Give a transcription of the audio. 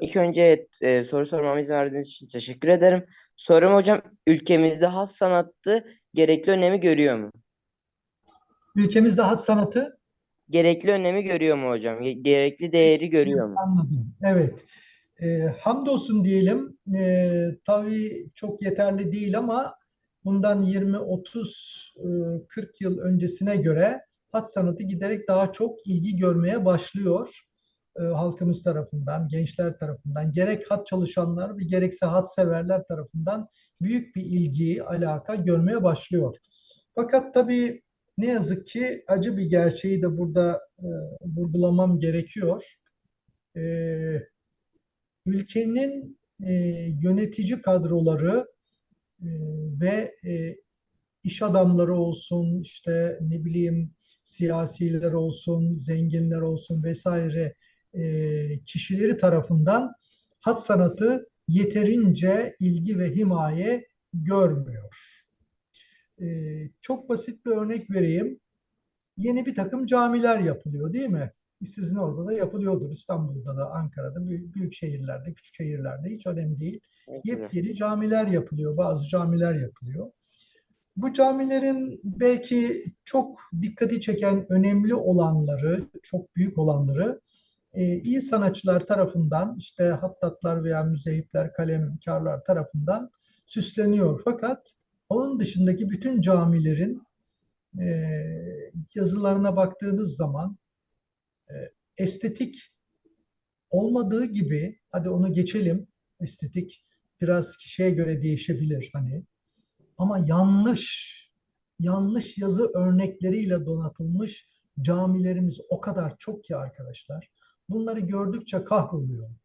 İlk önce e, soru sormamı izin verdiğiniz için teşekkür ederim. Sorum hocam, ülkemizde has sanatı gerekli önemi görüyor mu? Ülkemizde hat sanatı Gerekli önemi görüyor mu hocam? Ge- Gerekli değeri görüyor mu? anladım. Evet. E, hamdolsun diyelim. E, tabii çok yeterli değil ama bundan 20, 30, e, 40 yıl öncesine göre hat sanatı giderek daha çok ilgi görmeye başlıyor. E, halkımız tarafından, gençler tarafından, gerek hat çalışanlar ve gerekse hat severler tarafından büyük bir ilgi, alaka görmeye başlıyor. Fakat tabii ne yazık ki acı bir gerçeği de burada e, vurgulamam gerekiyor. E, ülkenin e, yönetici kadroları e, ve e, iş adamları olsun, işte ne bileyim siyasiler olsun, zenginler olsun vesaire kişileri tarafından hat sanatı yeterince ilgi ve himaye görmüyor. E, çok basit bir örnek vereyim. Yeni bir takım camiler yapılıyor değil mi? Sizin orada da yapılıyordur. İstanbul'da da, Ankara'da, büyük şehirlerde, küçük şehirlerde hiç önemli değil. Yepyeni camiler yapılıyor, bazı camiler yapılıyor. Bu camilerin belki çok dikkati çeken önemli olanları, çok büyük olanları e, iyi sanatçılar tarafından, işte hattatlar veya müzeyipler, kalemkarlar tarafından süsleniyor. Fakat onun dışındaki bütün camilerin e, yazılarına baktığınız zaman e, estetik olmadığı gibi, hadi onu geçelim, estetik biraz kişiye göre değişebilir hani. Ama yanlış, yanlış yazı örnekleriyle donatılmış camilerimiz o kadar çok ki arkadaşlar. Bunları gördükçe kahroluyorum.